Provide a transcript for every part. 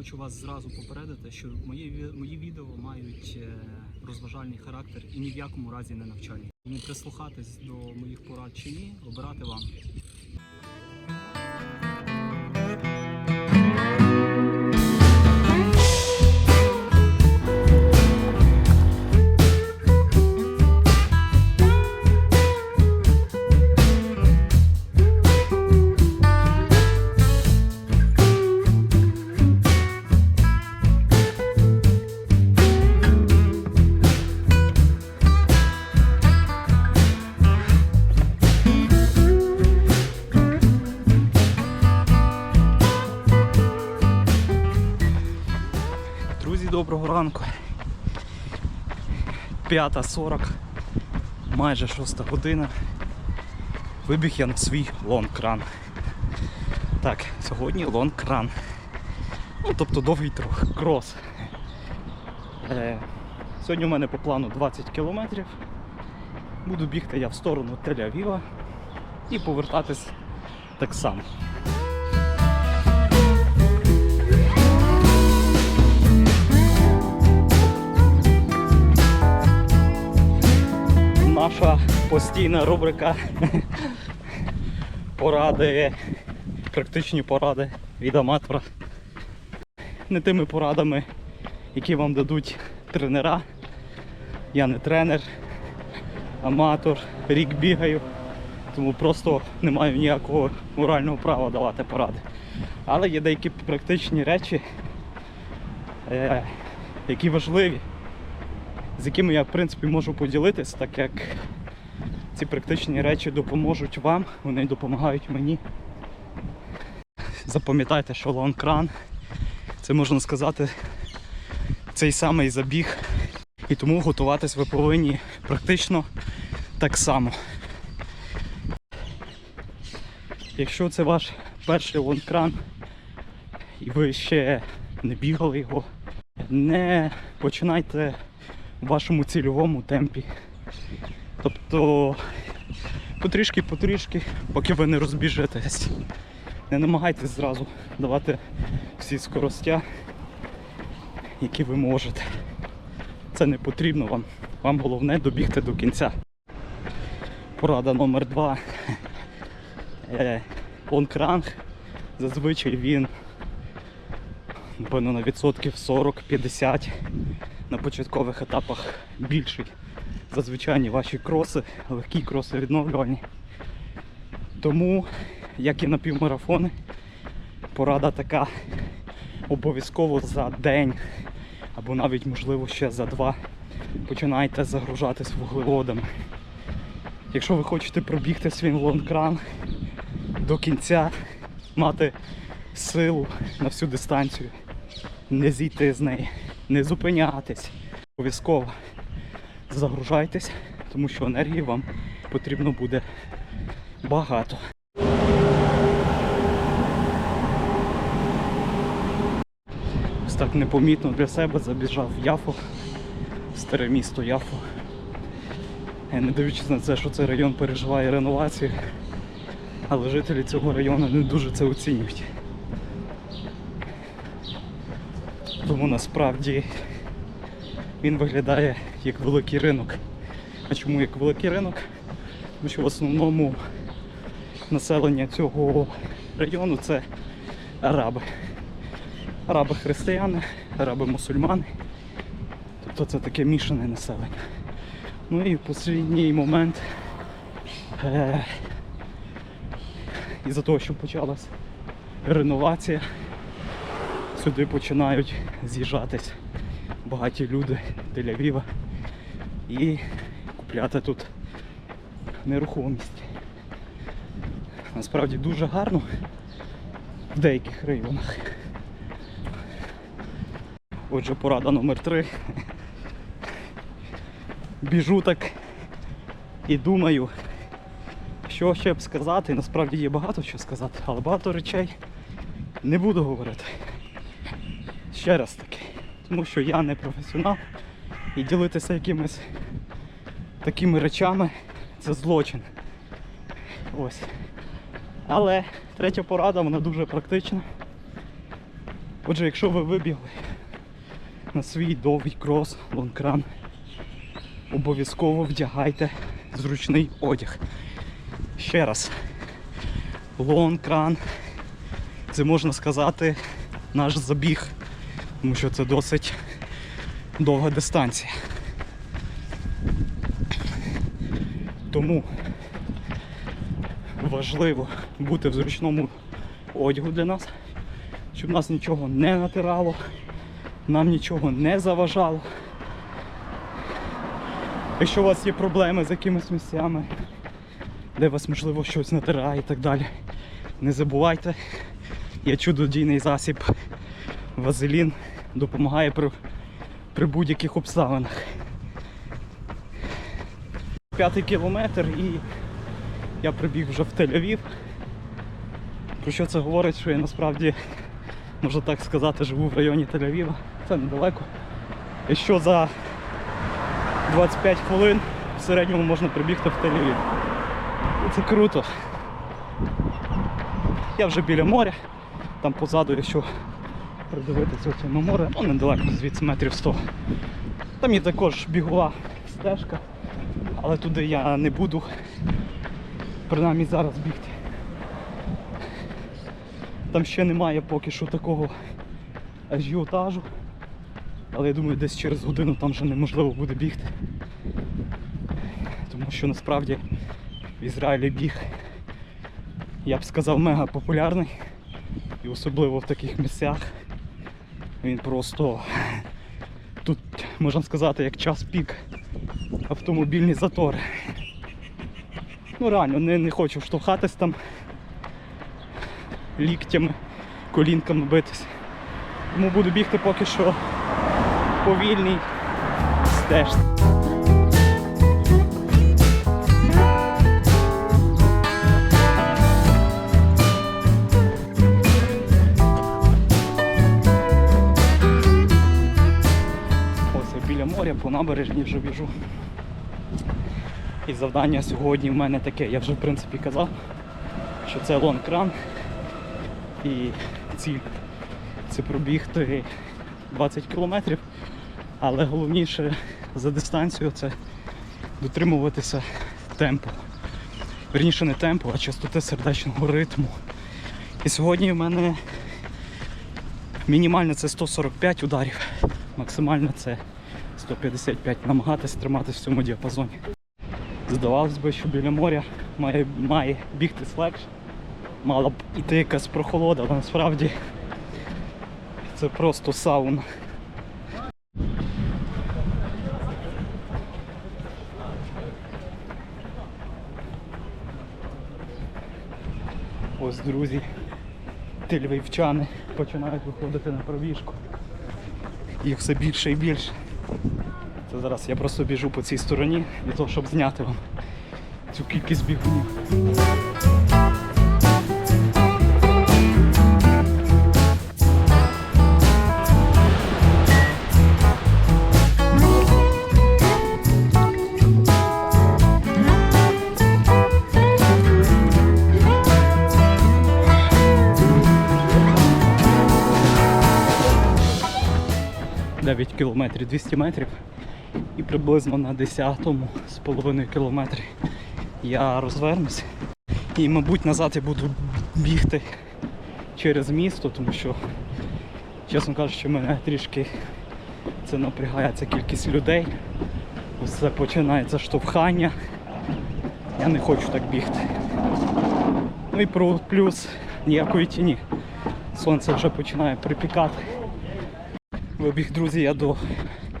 хочу вас зразу попередити, що мої, мої відео мають е, розважальний характер і ні в якому разі не навчальні. Тому прислухатись до моїх порад чи ні, обирати вам. Доброго ранку. 5.40, майже 6 година. Вибіг я на свій лонг-кран. Так, сьогодні лонг-кран. Ну, тобто довгий трохи, крос. Е, сьогодні у мене по плану 20 кілометрів. Буду бігти я в сторону Тель-Авіва і повертатись так само. Наша постійна рубрика поради, практичні поради від аматора. Не тими порадами, які вам дадуть тренера. Я не тренер, аматор, рік бігаю, тому просто не маю ніякого морального права давати поради. Але є деякі практичні речі, е, які важливі з якими я в принципі можу поділитись, так як ці практичні речі допоможуть вам, вони допомагають мені. Запам'ятайте, що лонг-кран це можна сказати цей самий забіг. І тому готуватись ви повинні практично так само. Якщо це ваш перший лонг-кран і ви ще не бігали його, не починайте в вашому цільовому темпі. Тобто потрішки-потрішки, поки ви не розбіжетесь. Не намагайтесь зразу давати всі скоростя, які ви можете. Це не потрібно вам. Вам головне добігти до кінця. Порада номер два. Е, Лонгранг. Зазвичай він напевно на відсотків 40-50 на початкових етапах більший. Зазвичай ваші кроси, легкі кроси відновлювальні. Тому, як і на півмарафони, порада така обов'язково за день або навіть можливо ще за два починайте загружатись вуглеводами. Якщо ви хочете пробігти свій лонгран до кінця, мати силу на всю дистанцію, не зійти з неї, не зупинятись. Обов'язково загружайтесь, тому що енергії вам потрібно буде багато. Ось так непомітно для себе забіжав в Яфу, старе місто Яфу. Не дивлячись на це, що цей район переживає реновацію, але жителі цього району не дуже це оцінюють. Тому насправді він виглядає як великий ринок. А чому як великий ринок? Тому що в основному населення цього району це араби. Араби християни, араби мусульмани. Тобто це таке мішане населення. Ну і в останній момент е- із-за того, що почалась реновація, сюди починають з'їжджатись багаті люди Тель-Авіва і купляти тут нерухомість. Насправді дуже гарно в деяких районах. Отже, порада номер три. Біжу так і думаю, що ще б сказати. Насправді є багато що сказати, але багато речей не буду говорити. Ще раз таки. Тому що я не професіонал і ділитися якимись такими речами це злочин. Ось. Але третя порада, вона дуже практична. Отже, якщо ви вибігли на свій довгий крос, лонкран, обов'язково вдягайте зручний одяг. Ще раз, лонкран, це можна сказати наш забіг, тому що це досить довга дистанція. Тому важливо бути в зручному одягу для нас, щоб нас нічого не натирало, нам нічого не заважало. Якщо у вас є проблеми з якимись місцями, де вас можливо щось натирає і так далі, не забувайте, є чудодійний засіб Вазелін допомагає при, при будь-яких обставинах. П'ятий кілометр і я прибіг вже в Тель-Авів. Про що це говорить, що я насправді, можна так сказати, живу в районі Тель-Авіва. Це недалеко. І що за 25 хвилин в середньому можна прибігти в Тель-Авів. Це круто. Я вже біля моря, там позаду, якщо придивитися оце на море, ну недалеко звідси метрів 100. Там є також бігова стежка, але туди я не буду принаймні зараз бігти. Там ще немає поки що такого ажіотажу. Але я думаю, десь через годину там вже неможливо буде бігти. Тому що насправді в Ізраїлі біг, я б сказав, мега популярний. І особливо в таких місцях. Він просто тут, можна сказати, як час пік автомобільні затори. Ну реально, не, не хочу штовхатись там ліктями, колінками битись. Тому буду бігти поки що повільний стежці. Набережні вже біжу. І завдання сьогодні в мене таке, я вже в принципі казав, що це лонг-ран. І ціль це пробігти 20 кілометрів. Але головніше за дистанцію це дотримуватися темпу. Верніше не темпу, а частоти сердечного ритму. І сьогодні в мене мінімально це 145 ударів, максимально це 155. Намагатись триматися в цьому діапазоні. Здавалось би, що біля моря має, має бігти легше. Мала б іти якась прохолода, але насправді це просто сауна. Ось друзі, тельвівчани починають виходити на пробіжку. Їх все більше і більше. Це зараз я просто біжу по цій стороні для того, щоб зняти вам цю кількість бігунів. Дев'ять кілометрів 200 метрів і приблизно на 10-му з половиною кілометрі я розвернусь. І, мабуть, назад я буду бігти через місто, тому що, чесно кажучи, мене трішки це напрягає кількість людей. Це починається штовхання. Я не хочу так бігти. Ну і про плюс ніякої тіні. Сонце вже починає припікати. Вибіг, друзі, я до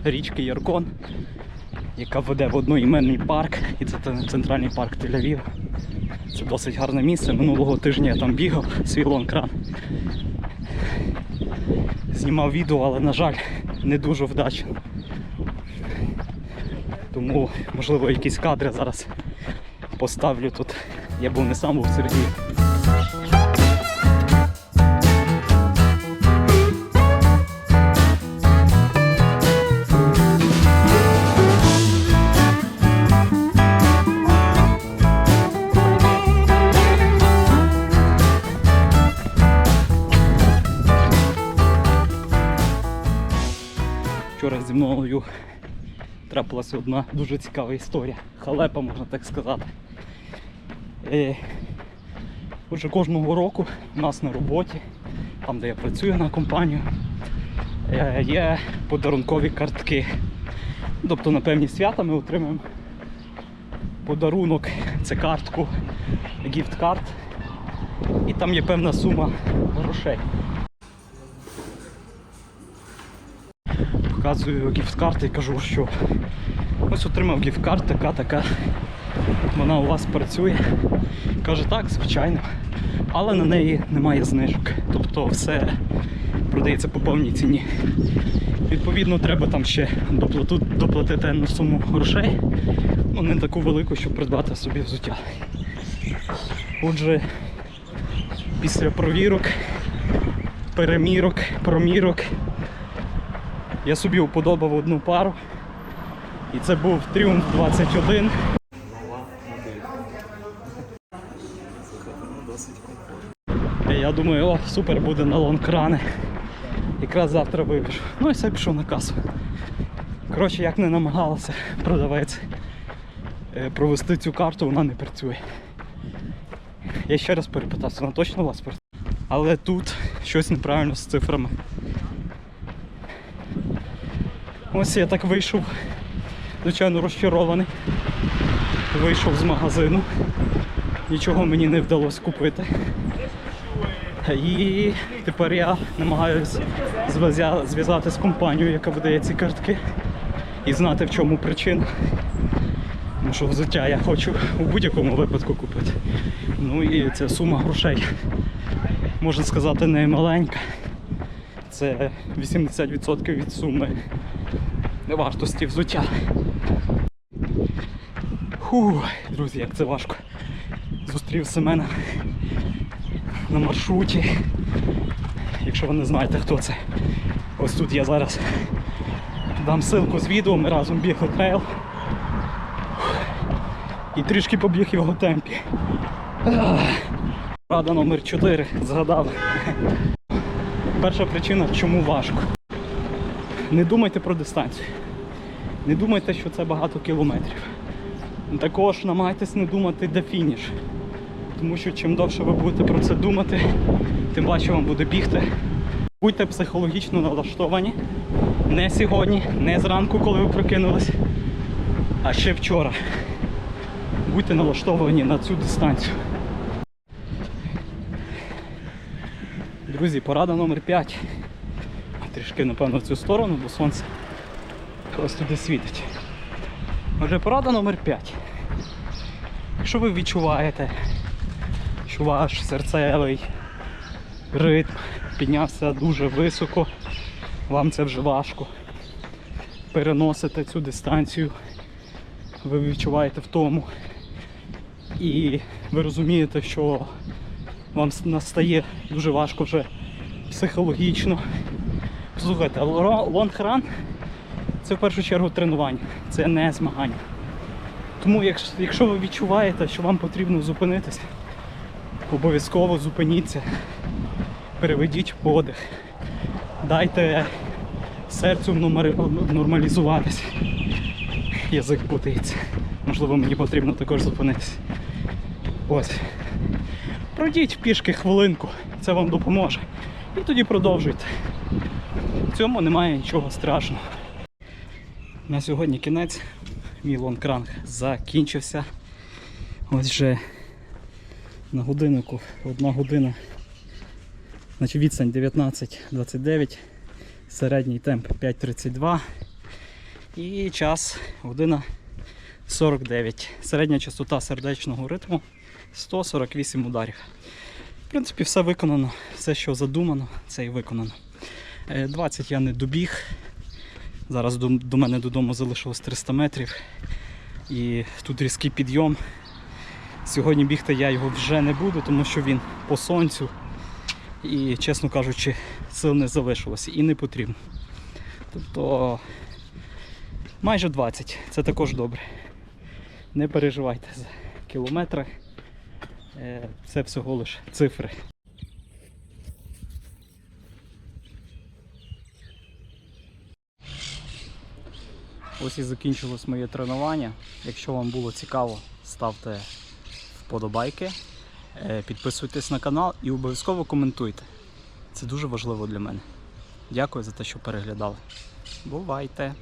річки Яркон, яка веде в одноіменний парк, і це центральний парк Тель-Авіва. Це досить гарне місце. Минулого тижня я там бігав, свій лонг-ран. Знімав відео, але, на жаль, не дуже вдачно. Тому, можливо, якісь кадри зараз поставлю тут. Я був не сам був в мною трапилася одна дуже цікава історія. Халепа, можна так сказати. Е, Отже, кожного року у нас на роботі, там де я працюю на компанію, е, є подарункові картки. Тобто на певні свята ми отримуємо подарунок, це картку, гіфт-карт, і там є певна сума грошей. Показую гіфт-карти і кажу, що ось отримав гіфт-карт, така, така. Вона у вас працює. Каже, так, звичайно. Але на неї немає знижок. Тобто все продається по повній ціні. Відповідно, треба там ще доплату, доплатити певну суму грошей. Ну, не таку велику, щоб придбати собі взуття. Отже, після провірок, перемірок, промірок, я собі уподобав одну пару. І це був Тріумф 21. І Я думаю, о, супер буде на лонг-рани. Якраз завтра випишу. Ну і все пішов на касу. Коротше, як не намагалася продавець е, провести цю карту, вона не працює. Я ще раз перепитався, вона точно у вас працює. Але тут щось неправильно з цифрами. Ось я так вийшов, звичайно, розчарований. Вийшов з магазину. Нічого мені не вдалося купити. І тепер я намагаюся зв'язати з компанією, яка видає ці картки, і знати в чому причина. Тому що взуття я хочу у будь-якому випадку купити. Ну і ця сума грошей, можна сказати, не маленька. Це 80% від суми вартості взуття. Фу, друзі, як це важко. Зустрів Семена на маршруті. Якщо ви не знаєте, хто це. Ось тут я зараз дам ссылку з відео, ми разом бігли трейл. І трішки побіг його темпі. Рада номер 4 згадав. Перша причина, чому важко. Не думайте про дистанцію. Не думайте, що це багато кілометрів. Також намагайтесь не думати, де фініш. Тому що чим довше ви будете про це думати, тим важче вам буде бігти. Будьте психологічно налаштовані. Не сьогодні, не зранку, коли ви прокинулись, а ще вчора. Будьте налаштовані на цю дистанцію. Друзі, порада номер 5. Трішки, напевно, в цю сторону, бо сонце ось туди світить. Отже, порада номер 5. Якщо ви відчуваєте, що ваш серцевий ритм піднявся дуже високо, вам це вже важко. Переносите цю дистанцію, ви відчуваєте втому. І ви розумієте, що вам настає дуже важко вже психологічно. Слухайте, лонгран це в першу чергу тренування, це не змагання. Тому якщо, ви відчуваєте, що вам потрібно зупинитися, обов'язково зупиніться, переведіть подих, дайте серцю нормалізуватися. Язик путається. Можливо, мені потрібно також зупинитися. Ось. Пройдіть пішки хвилинку, це вам допоможе. І тоді продовжуйте. В цьому немає нічого страшного. На сьогодні кінець. Мій лонгранг закінчився. Ось вже на годиннику одна година. Значить відстань 19.29, середній темп 5.32 і час година 49. Середня частота сердечного ритму 148 ударів. В принципі, все виконано, все, що задумано, це і виконано. Е, 20 я не добіг. Зараз до, до мене додому залишилось 300 метрів. І тут різкий підйом. Сьогодні бігти я його вже не буду, тому що він по сонцю. І, чесно кажучи, сил не залишилося і не потрібно. Тобто майже 20, це також добре. Не переживайте за кілометри. Е, Це всього лише цифри. Ось і закінчилось моє тренування. Якщо вам було цікаво, ставте вподобайки, е, підписуйтесь на канал і обов'язково коментуйте. Це дуже важливо для мене. Дякую за те, що переглядали. Бувайте!